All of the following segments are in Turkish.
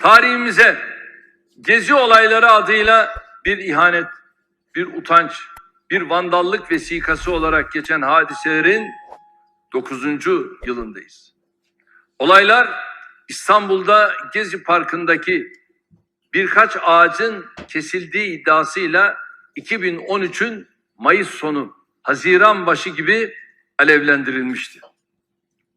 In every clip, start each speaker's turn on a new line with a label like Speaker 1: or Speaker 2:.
Speaker 1: tarihimize gezi olayları adıyla bir ihanet, bir utanç, bir vandallık vesikası olarak geçen hadiselerin 9. yılındayız. Olaylar İstanbul'da Gezi Parkı'ndaki birkaç ağacın kesildiği iddiasıyla 2013'ün Mayıs sonu, Haziran başı gibi alevlendirilmişti.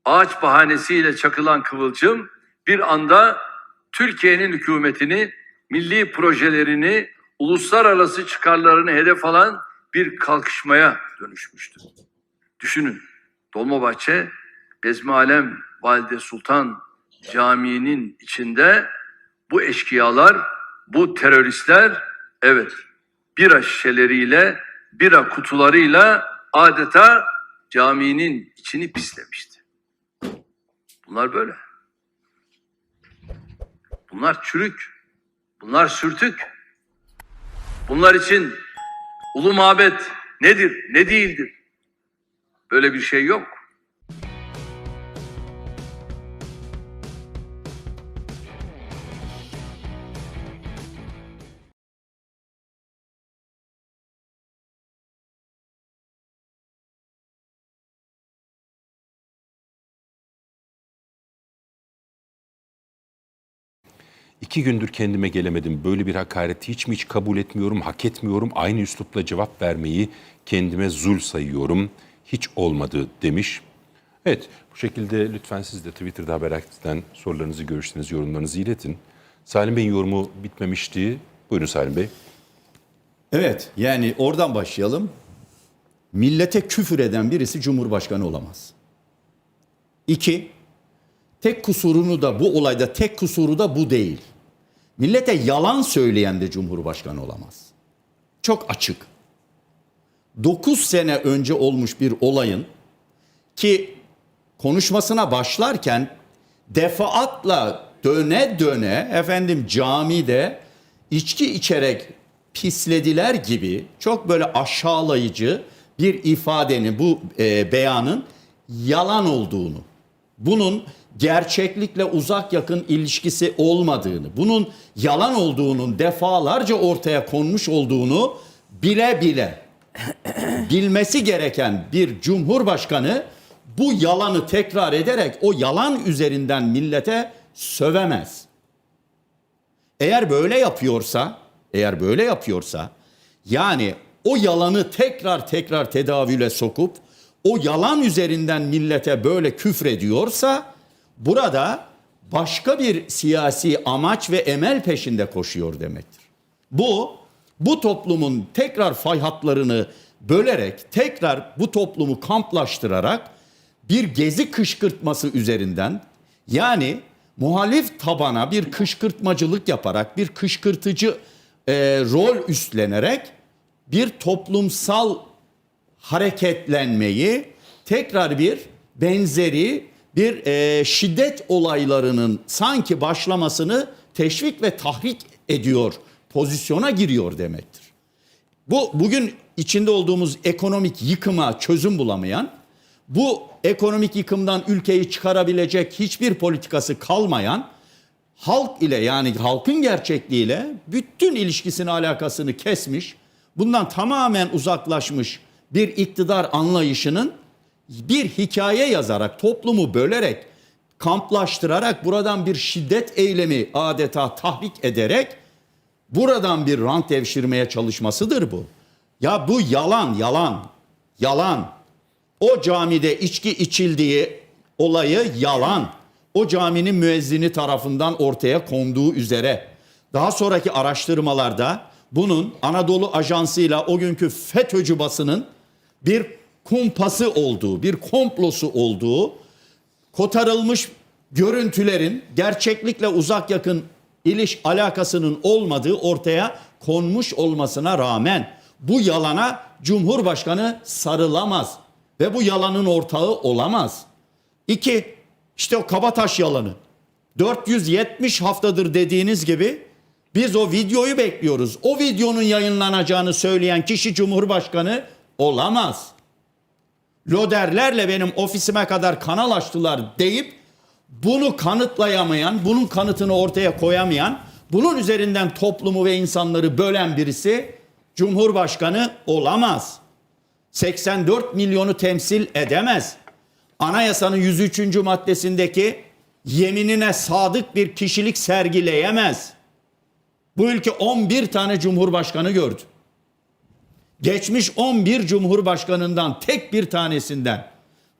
Speaker 1: Ağaç bahanesiyle çakılan kıvılcım bir anda Türkiye'nin hükümetini, milli projelerini, uluslararası çıkarlarını hedef alan bir kalkışmaya dönüşmüştü. Düşünün, Dolmabahçe, Bezmi Alem Valide Sultan Camii'nin içinde bu eşkıyalar, bu teröristler evet bira şişeleriyle, bira kutularıyla adeta caminin içini pislemişti. Bunlar böyle. Bunlar çürük. Bunlar sürtük. Bunlar için ulu mabet nedir, ne değildir? Böyle bir şey yok.
Speaker 2: İki gündür kendime gelemedim. Böyle bir hakareti hiç mi hiç kabul etmiyorum, hak etmiyorum. Aynı üslupla cevap vermeyi kendime zul sayıyorum. Hiç olmadı demiş. Evet bu şekilde lütfen siz de Twitter'da haber aktiften sorularınızı, görüşlerinizi, yorumlarınızı iletin. Salim Bey'in yorumu bitmemişti. Buyurun Salim Bey.
Speaker 3: Evet yani oradan başlayalım. Millete küfür eden birisi cumhurbaşkanı olamaz. İki, tek kusurunu da bu olayda tek kusuru da bu değil. Millete yalan söyleyen de cumhurbaşkanı olamaz. Çok açık. 9 sene önce olmuş bir olayın ki konuşmasına başlarken defaatla döne döne efendim camide içki içerek pislediler gibi çok böyle aşağılayıcı bir ifadenin bu e, beyanın yalan olduğunu bunun gerçeklikle uzak yakın ilişkisi olmadığını, bunun yalan olduğunun defalarca ortaya konmuş olduğunu bile bile bilmesi gereken bir cumhurbaşkanı bu yalanı tekrar ederek o yalan üzerinden millete sövemez. Eğer böyle yapıyorsa, eğer böyle yapıyorsa yani o yalanı tekrar tekrar tedavüle sokup o yalan üzerinden millete böyle küfrediyorsa burada başka bir siyasi amaç ve emel peşinde koşuyor demektir. Bu bu toplumun tekrar fay hatlarını bölerek tekrar bu toplumu kamplaştırarak bir gezi kışkırtması üzerinden yani muhalif tabana bir kışkırtmacılık yaparak bir kışkırtıcı e, rol üstlenerek bir toplumsal hareketlenmeyi tekrar bir benzeri bir e, şiddet olaylarının sanki başlamasını teşvik ve tahrik ediyor, pozisyona giriyor demektir. Bu bugün içinde olduğumuz ekonomik yıkıma çözüm bulamayan, bu ekonomik yıkımdan ülkeyi çıkarabilecek hiçbir politikası kalmayan halk ile yani halkın gerçekliğiyle bütün ilişkisini alakasını kesmiş, bundan tamamen uzaklaşmış bir iktidar anlayışının bir hikaye yazarak toplumu bölerek kamplaştırarak buradan bir şiddet eylemi adeta tahrik ederek buradan bir rant devşirmeye çalışmasıdır bu. Ya bu yalan, yalan, yalan. O camide içki içildiği olayı yalan. O caminin müezzini tarafından ortaya konduğu üzere. Daha sonraki araştırmalarda bunun Anadolu Ajansı'yla o günkü FETÖ'cü basının bir kumpası olduğu, bir komplosu olduğu, kotarılmış görüntülerin gerçeklikle uzak yakın iliş alakasının olmadığı ortaya konmuş olmasına rağmen bu yalana Cumhurbaşkanı sarılamaz ve bu yalanın ortağı olamaz. İki, işte o Kabataş yalanı. 470 haftadır dediğiniz gibi biz o videoyu bekliyoruz. O videonun yayınlanacağını söyleyen kişi Cumhurbaşkanı olamaz. Loderlerle benim ofisime kadar kanal açtılar deyip bunu kanıtlayamayan, bunun kanıtını ortaya koyamayan, bunun üzerinden toplumu ve insanları bölen birisi Cumhurbaşkanı olamaz. 84 milyonu temsil edemez. Anayasanın 103. maddesindeki yeminine sadık bir kişilik sergileyemez. Bu ülke 11 tane cumhurbaşkanı gördü. Geçmiş 11 cumhurbaşkanından tek bir tanesinden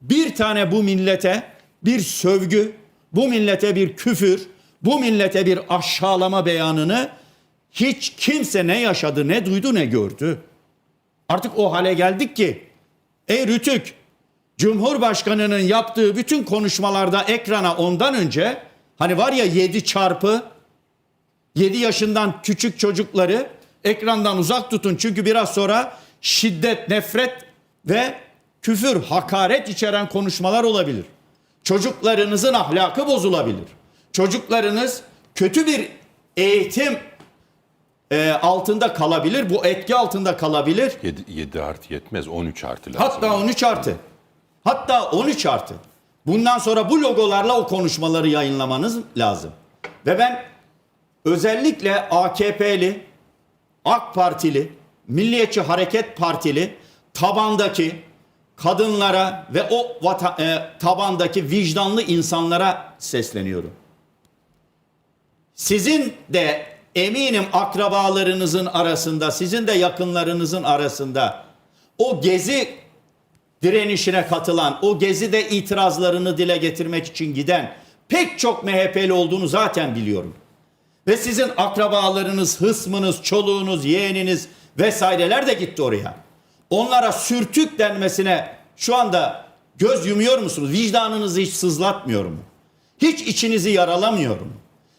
Speaker 3: bir tane bu millete bir sövgü, bu millete bir küfür, bu millete bir aşağılama beyanını hiç kimse ne yaşadı, ne duydu, ne gördü. Artık o hale geldik ki ey Rütük Cumhurbaşkanının yaptığı bütün konuşmalarda ekrana ondan önce hani var ya 7 çarpı 7 yaşından küçük çocukları ekrandan uzak tutun. Çünkü biraz sonra şiddet, nefret ve küfür, hakaret içeren konuşmalar olabilir. Çocuklarınızın ahlakı bozulabilir. Çocuklarınız kötü bir eğitim e, altında kalabilir. Bu etki altında kalabilir.
Speaker 2: 7, 7 artı yetmez 13 artı lazım.
Speaker 3: Hatta 13 artı. Hatta 13 artı. Bundan sonra bu logolarla o konuşmaları yayınlamanız lazım. Ve ben özellikle AKP'li, AK Partili, Milliyetçi Hareket Partili tabandaki kadınlara ve o vata- e, tabandaki vicdanlı insanlara sesleniyorum. Sizin de eminim akrabalarınızın arasında, sizin de yakınlarınızın arasında o gezi direnişine katılan, o gezide itirazlarını dile getirmek için giden pek çok MHP'li olduğunu zaten biliyorum. Ve sizin akrabalarınız, hısmınız, çoluğunuz, yeğeniniz vesaireler de gitti oraya. Onlara sürtük denmesine şu anda göz yumuyor musunuz? Vicdanınızı hiç sızlatmıyor mu? Hiç içinizi yaralamıyor mu?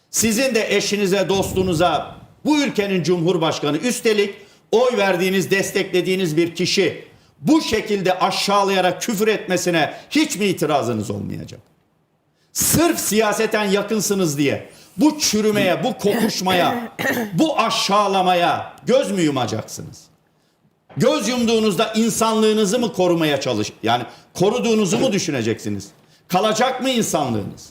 Speaker 3: Sizin de eşinize, dostunuza, bu ülkenin cumhurbaşkanı, üstelik oy verdiğiniz, desteklediğiniz bir kişi bu şekilde aşağılayarak küfür etmesine hiç mi itirazınız olmayacak? Sırf siyaseten yakınsınız diye bu çürümeye, bu kokuşmaya, bu aşağılamaya göz mü yumacaksınız? Göz yumduğunuzda insanlığınızı mı korumaya çalış yani koruduğunuzu mu düşüneceksiniz? Kalacak mı insanlığınız?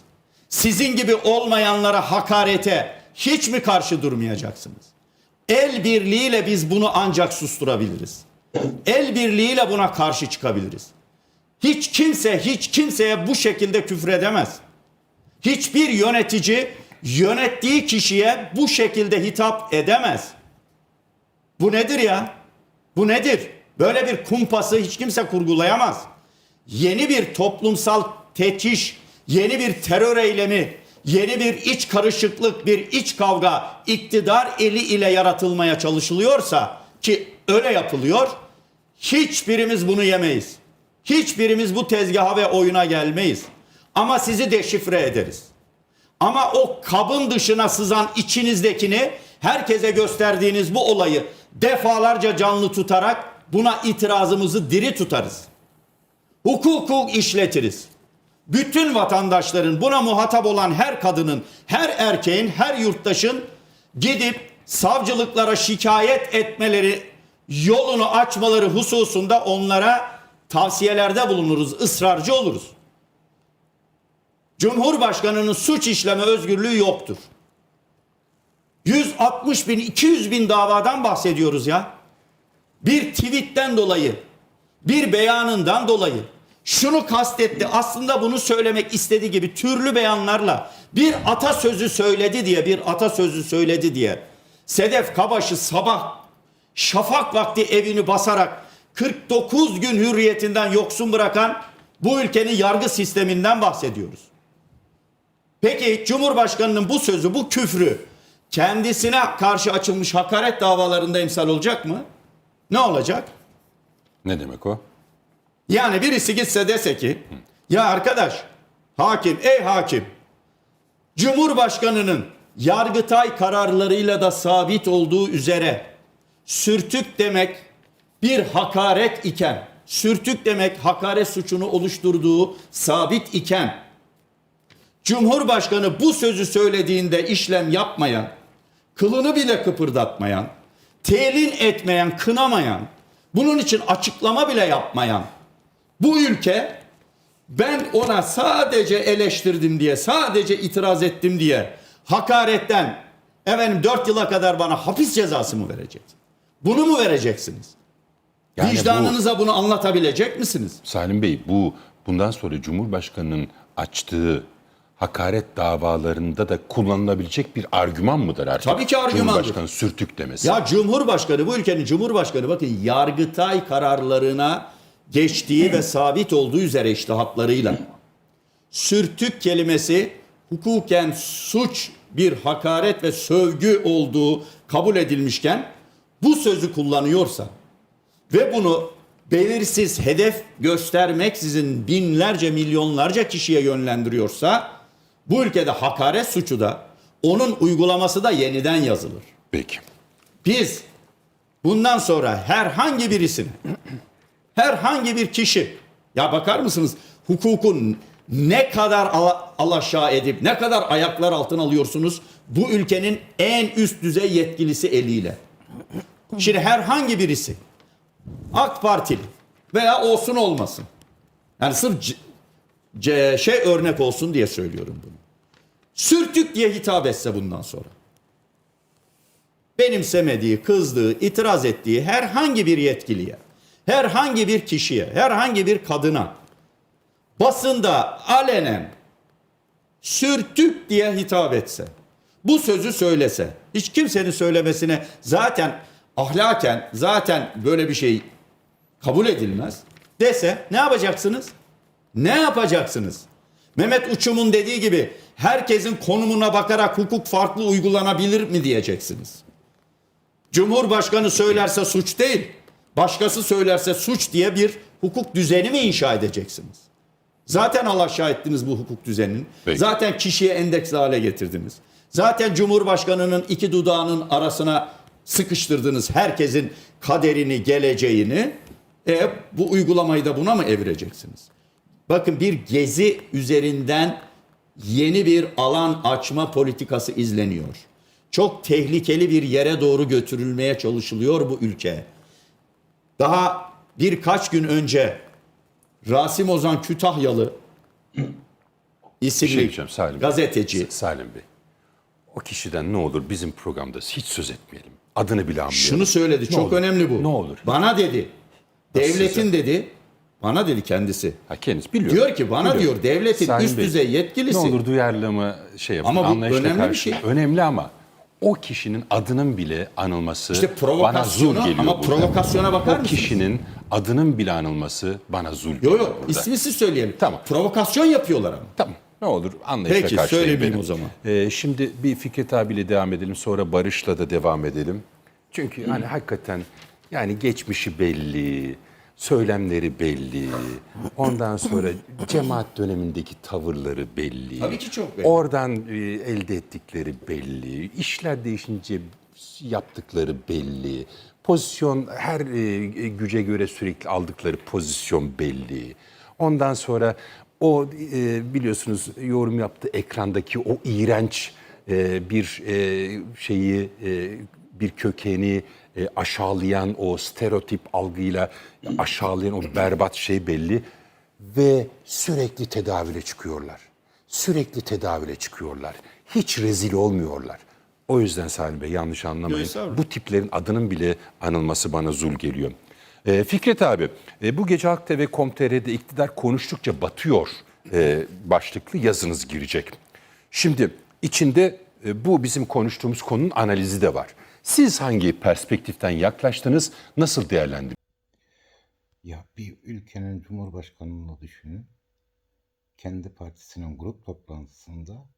Speaker 3: Sizin gibi olmayanlara hakarete hiç mi karşı durmayacaksınız? El birliğiyle biz bunu ancak susturabiliriz. El birliğiyle buna karşı çıkabiliriz. Hiç kimse hiç kimseye bu şekilde küfür edemez. Hiçbir yönetici yönettiği kişiye bu şekilde hitap edemez. Bu nedir ya? Bu nedir? Böyle bir kumpası hiç kimse kurgulayamaz. Yeni bir toplumsal teçhiş, yeni bir terör eylemi, yeni bir iç karışıklık, bir iç kavga iktidar eli ile yaratılmaya çalışılıyorsa ki öyle yapılıyor, hiçbirimiz bunu yemeyiz. Hiçbirimiz bu tezgaha ve oyuna gelmeyiz. Ama sizi deşifre ederiz. Ama o kabın dışına sızan içinizdekini herkese gösterdiğiniz bu olayı defalarca canlı tutarak buna itirazımızı diri tutarız. Hukuku işletiriz. Bütün vatandaşların buna muhatap olan her kadının, her erkeğin, her yurttaşın gidip savcılıklara şikayet etmeleri yolunu açmaları hususunda onlara tavsiyelerde bulunuruz, ısrarcı oluruz. Cumhurbaşkanının suç işleme özgürlüğü yoktur. 160 bin, 200 bin davadan bahsediyoruz ya. Bir tweetten dolayı, bir beyanından dolayı şunu kastetti. Aslında bunu söylemek istediği gibi türlü beyanlarla bir atasözü söyledi diye, bir atasözü söyledi diye. Sedef Kabaş'ı sabah şafak vakti evini basarak 49 gün hürriyetinden yoksun bırakan bu ülkenin yargı sisteminden bahsediyoruz. Peki Cumhurbaşkanının bu sözü, bu küfrü kendisine karşı açılmış hakaret davalarında emsal olacak mı? Ne olacak?
Speaker 2: Ne demek o?
Speaker 3: Yani birisi gitse dese ki ya arkadaş hakim ey hakim Cumhurbaşkanının Yargıtay kararlarıyla da sabit olduğu üzere sürtük demek bir hakaret iken sürtük demek hakaret suçunu oluşturduğu sabit iken Cumhurbaşkanı bu sözü söylediğinde işlem yapmayan, kılını bile kıpırdatmayan, telin etmeyen, kınamayan, bunun için açıklama bile yapmayan bu ülke Ben ona sadece eleştirdim diye, sadece itiraz ettim diye hakaretten efendim 4 yıla kadar bana hapis cezası mı vereceksiniz? Bunu mu vereceksiniz?
Speaker 2: Yani bu-
Speaker 3: Vicdanınıza bunu anlatabilecek misiniz?
Speaker 2: Salim Bey bu bundan sonra Cumhurbaşkanı'nın açtığı hakaret davalarında da kullanılabilecek bir argüman mıdır artık?
Speaker 3: Tabii ki argümandır.
Speaker 2: Cumhurbaşkanı sürtük demesi.
Speaker 3: Ya Cumhurbaşkanı bu ülkenin Cumhurbaşkanı bakın Yargıtay kararlarına geçtiği ve sabit olduğu üzere iştihatlarıyla sürtük kelimesi hukuken suç bir hakaret ve sövgü olduğu kabul edilmişken bu sözü kullanıyorsa ve bunu belirsiz hedef göstermeksizin binlerce milyonlarca kişiye yönlendiriyorsa bu ülkede hakaret suçu da onun uygulaması da yeniden yazılır.
Speaker 2: Peki.
Speaker 3: Biz bundan sonra herhangi birisine, herhangi bir kişi, ya bakar mısınız hukukun ne kadar ala- alaşağı edip ne kadar ayaklar altına alıyorsunuz bu ülkenin en üst düzey yetkilisi eliyle. Şimdi herhangi birisi AK Partili veya olsun olmasın. Yani sırf şey örnek olsun diye söylüyorum bunu. Sürtük diye hitap etse bundan sonra benimsemediği, kızdığı, itiraz ettiği herhangi bir yetkiliye, herhangi bir kişiye, herhangi bir kadına basında alenen sürtük diye hitap etse, bu sözü söylese, hiç kimsenin söylemesine zaten ahlaken zaten böyle bir şey kabul edilmez dese ne yapacaksınız? Ne yapacaksınız? Mehmet Uçum'un dediği gibi herkesin konumuna bakarak hukuk farklı uygulanabilir mi diyeceksiniz. Cumhurbaşkanı söylerse suç değil, başkası söylerse suç diye bir hukuk düzeni mi inşa edeceksiniz? Zaten alaşağı ettiniz bu hukuk düzenini.
Speaker 2: Peki.
Speaker 3: Zaten kişiye endeks hale getirdiniz. Zaten Cumhurbaşkanı'nın iki dudağının arasına sıkıştırdınız herkesin kaderini, geleceğini. E, bu uygulamayı da buna mı evireceksiniz? Bakın bir gezi üzerinden yeni bir alan açma politikası izleniyor. Çok tehlikeli bir yere doğru götürülmeye çalışılıyor bu ülke. Daha birkaç gün önce Rasim Ozan Kütahyalı isimli
Speaker 2: şey Salim Bey.
Speaker 3: gazeteci
Speaker 2: Salim Bey. O kişiden ne olur bizim programda hiç söz etmeyelim. Adını bile anmayalım.
Speaker 3: şunu söyledi.
Speaker 2: Ne
Speaker 3: çok
Speaker 2: olur?
Speaker 3: önemli bu.
Speaker 2: Ne olur?
Speaker 3: Bana dedi. Devletin
Speaker 2: size?
Speaker 3: dedi. Bana dedi kendisi.
Speaker 2: Ha, kendisi biliyor.
Speaker 3: Diyor ki bana
Speaker 2: Biliyor.
Speaker 3: diyor devletin
Speaker 2: Salim
Speaker 3: üst düzey yetkilisi.
Speaker 2: Ne olur duyarlılığımı şey yapın.
Speaker 3: Ama bu önemli bir
Speaker 2: karşılayın.
Speaker 3: şey.
Speaker 2: Önemli ama o kişinin adının bile anılması
Speaker 3: İşte
Speaker 2: bana zul geliyor
Speaker 3: ama
Speaker 2: burada.
Speaker 3: provokasyona bakar
Speaker 2: O
Speaker 3: mısınız?
Speaker 2: kişinin adının bile anılması bana zul
Speaker 3: Yok
Speaker 2: geliyor
Speaker 3: yok
Speaker 2: burada.
Speaker 3: ismisiz söyleyelim.
Speaker 2: Tamam.
Speaker 3: Provokasyon yapıyorlar ama.
Speaker 2: Tamam. Ne olur anlayışla
Speaker 3: Peki,
Speaker 2: karşılayın
Speaker 3: söylemeyeyim
Speaker 2: beni.
Speaker 3: o zaman.
Speaker 2: Ee, şimdi bir Fikret abiyle devam edelim. Sonra Barış'la da devam edelim. Çünkü hani hakikaten yani geçmişi belli, söylemleri belli. Ondan sonra cemaat dönemindeki tavırları belli.
Speaker 3: Tabii ki çok belli.
Speaker 2: Oradan e, elde ettikleri belli. İşler değişince yaptıkları belli. Pozisyon her e, güce göre sürekli aldıkları pozisyon belli. Ondan sonra o e, biliyorsunuz yorum yaptı ekrandaki o iğrenç e, bir e, şeyi e, bir kökeni e, aşağılayan o stereotip algıyla aşağılayan o berbat şey belli ve sürekli tedavüle çıkıyorlar. Sürekli tedavüle çıkıyorlar. Hiç rezil olmuyorlar. O yüzden Salim Bey yanlış anlamayın.
Speaker 3: Estağfurullah.
Speaker 2: Bu tiplerin adının bile anılması bana zul geliyor. Ee, Fikret abi, e, bu gece Halk TV Com.tr'de iktidar konuştukça batıyor e, başlıklı yazınız girecek. Şimdi içinde e, bu bizim konuştuğumuz konunun analizi de var. Siz hangi perspektiften yaklaştınız, nasıl değerlendirdiniz?
Speaker 4: Ya bir ülkenin cumhurbaşkanını düşünün. Kendi partisinin grup toplantısında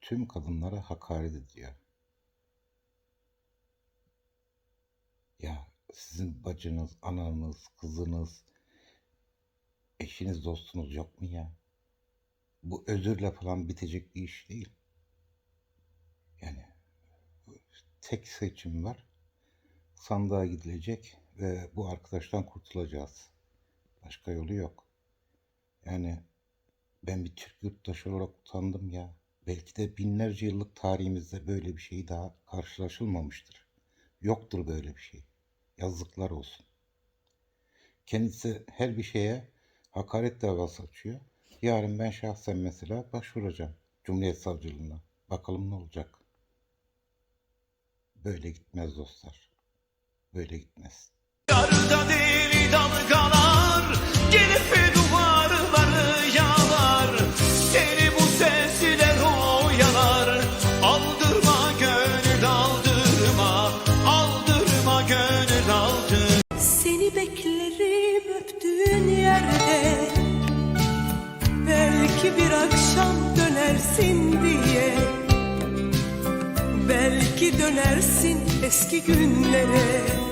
Speaker 4: tüm kadınlara hakaret ediyor. Ya sizin bacınız, ananız, kızınız, eşiniz, dostunuz yok mu ya? Bu özürle falan bitecek bir iş değil. Yani tek seçim var. Sandığa gidilecek ve bu arkadaştan kurtulacağız. Başka yolu yok. Yani ben bir Türk yurttaşı olarak utandım ya. Belki de binlerce yıllık tarihimizde böyle bir şey daha karşılaşılmamıştır. Yoktur böyle bir şey. Yazıklar olsun. Kendisi her bir şeye hakaret davası açıyor. Yarın ben şahsen mesela başvuracağım Cumhuriyet Savcılığına. Bakalım ne olacak. Böyle gitmez dostlar. Böyle gitmez.
Speaker 5: Yarda
Speaker 6: değil dönersin eski günlere.